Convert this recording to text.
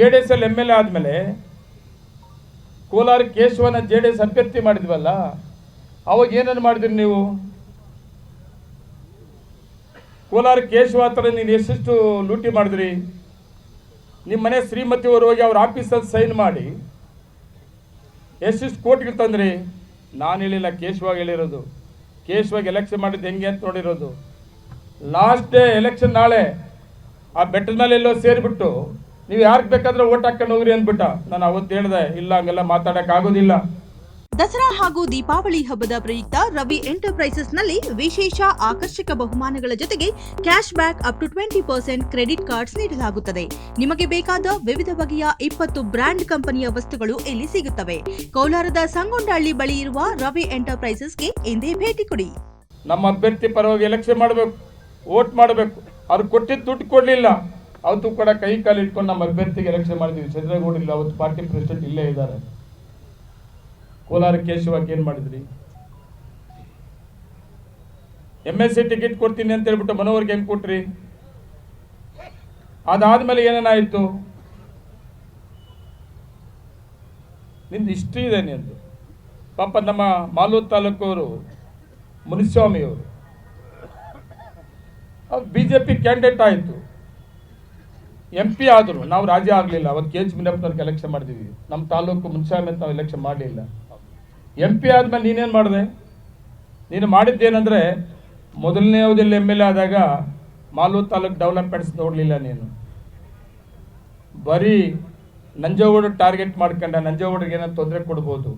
J D S L M L A ಆದಮೇಲೆ ಕೋಲಾರ ಕೇಶವನ J D S ಅಭ್ಯರ್ಥಿ ಮಾಡಿದ್ವಲ್ಲ, ಅವಾಗ ಏನನ್ನು ಮಾಡಿದ್ರಿ ನೀವು? ಕೋಲಾರ ಕೇಶವ ಹತ್ರ ನೀನು ಎಷ್ಟೆಷ್ಟು ಲೂಟಿ ಮಾಡಿದ್ರಿ? ನಿಮ್ಮ ಮನೆ ಶ್ರೀಮತಿಯವರು ಹೋಗಿ ಅವ್ರ ಆಫೀಸಲ್ಲಿ ಸೈನ್ ಮಾಡಿ, ಎಷ್ಟೆಷ್ಟು ಕೋಟಿಗೆ ತಂದ್ರಿ? ನಾನು ಹೇಳಿಲ್ಲ, ಕೇಶವಾಗ ಹೇಳಿರೋದು. ಕೇಶವಾಗ ಎಲೆಕ್ಷನ್ ಮಾಡಿದ್ದು ಹೆಂಗೆ ಅಂತ ನೋಡಿರೋದು. ಲಾಸ್ಟ್ ಡೇ ಎಲೆಕ್ಷನ್ ನಾಳೆ, ಆ ಬೆಟ್ಟದ ಮೇಲೆ ಎಲ್ಲೋ ಸೇರಿಬಿಟ್ಟು ನೀವು ಯಾರಿಗೆ ಬೇಕಾದ್ರೆ ಓಟ್ ಹಾಕೊಂಡು ಹೋಗ್ರಿ ಅಂದ್ಬಿಟ್ಟ. ನಾನು ಅವತ್ತು ಹೇಳಿದೆ ಇಲ್ಲ ಹಂಗೆಲ್ಲ ಮಾತಾಡಕ್ ಆಗೋದಿಲ್ಲ. ದಸರಾ ಹಾಗೂ ದೀಪಾವಳಿ ಹಬ್ಬದ ಪ್ರಯುಕ್ತ ರವಿ ಎಂಟರ್ಪ್ರೈಸಸ್ನಲ್ಲಿ ವಿಶೇಷ ಆಕರ್ಷಕ ಬಹುಮಾನಗಳ ಜೊತೆಗೆ cash back up to twenty percent credit cards ನೀಡಲಾಗುತ್ತದೆ. ನಿಮಗೆ ಬೇಕಾದ ವಿವಿಧ ಬಗೆಯ ಇಪ್ಪತ್ತು ಬ್ರ್ಯಾಂಡ್ ಕಂಪನಿಯ ವಸ್ತುಗಳು ಇಲ್ಲಿ ಸಿಗುತ್ತವೆ. ಕೋಲಾರದ ಸಂಗೊಂಡಹಳ್ಳಿ ಬಳಿ ಇರುವ ರವಿ ಎಂಟರ್ಪ್ರೈಸಸ್ಗೆ ಎಂದೇ ಭೇಟಿ ಕೊಡಿ. ನಮ್ಮ ಅಭ್ಯರ್ಥಿ ಪರವಾಗಿ ಎಲೆಕ್ಷನ್ ಮಾಡಬೇಕು ವೋಟ್ ಮಾಡಬೇಕು. ಅವ್ರು ಕೊಟ್ಟಿದ್ದು ದುಡ್ಡು ಕೊಡಲಿಲ್ಲ. ಅವತ್ತು ಕೂಡ ಕೈ ಕಾಲು ಇಟ್ಕೊಂಡು ನಮ್ಮ ಅಭ್ಯರ್ಥಿಗೆ ಎಲೆಕ್ಷನ್ ಮಾಡಿದ್ವಿ ಚಂದ್ರಗೌಡ ಇಲ್ಲ, ಅವತ್ತು ಪಾರ್ಟಿ ಪ್ರೆಸಿಡೆಂಟ್ ಇಲ್ಲೇ ಇದ್ದಾರೆ. ಕೋಲಾರ ಕೇಶವಾಗಿ ಏನು ಮಾಡಿದ್ರಿ? ಎಂ ಎಸ್ ಸಿ ಟಿಕೆಟ್ ಕೊಡ್ತೀನಿ ಅಂತ ಹೇಳ್ಬಿಟ್ಟು ಮನೋವರ್ಗೆ ಹೆಂಗೆ ಕೊಟ್ರಿ? ಅದಾದ್ಮೇಲೆ ಏನೇನಾಯಿತು ನಿಂದು ಹಿಸ್ಟ್ರಿ ಇದೆ ನಿಂದು. ಪಾಪ ನಮ್ಮ ಮಾಲೂರು ತಾಲೂಕವರು, ಮುನಿಸ್ವಾಮಿಯವರು. ಬಿ ಜೆ ಪಿ ಕ್ಯಾಂಡಿಡೇಟ್ ಆಯಿತು. ಎಂ ಪಿ ಆದರು, ನಾವು ರಾಜ್ಯ ಆಗಲಿಲ್ಲ. ಅವತ್ತು ಕೆ ಎಚ್ ಮುನಿಯಪ್ಪನವ್ರಿಗೆ ಎಲೆಕ್ಷನ್ ಮಾಡಿದ್ವಿ ನಮ್ಮ ತಾಲೂಕು ಮುನ್ಸಾಮಿ ಅಂತ ನಾವು ಎಲೆಕ್ಷನ್ ಮಾಡಲಿಲ್ಲ. ಎಂ ಪಿ ಆದಮೇಲೆ ನೀನೇನು ಮಾಡಿದೆ? ನೀನು ಮಾಡಿದ್ದೇನೆಂದರೆ, ಮೊದಲನೇ ಅವಧಿಯಲ್ಲಿ ಎಂ ಎಲ್ ಎ ಆದಾಗ ಮಾಲೂರು ತಾಲೂಕು ಡೆವಲಪ್ಮೆಂಟ್ಸ್ ನೋಡಲಿಲ್ಲ ನೀನು. ಬರೀ ನಂಜೇಗೌಡ ಟಾರ್ಗೆಟ್ ಮಾಡ್ಕೊಂಡ ನಂಜೇಗೌಡರಿಗೆ ಏನಾದ್ರು ತೊಂದರೆ ಕೊಡ್ಬೋದು.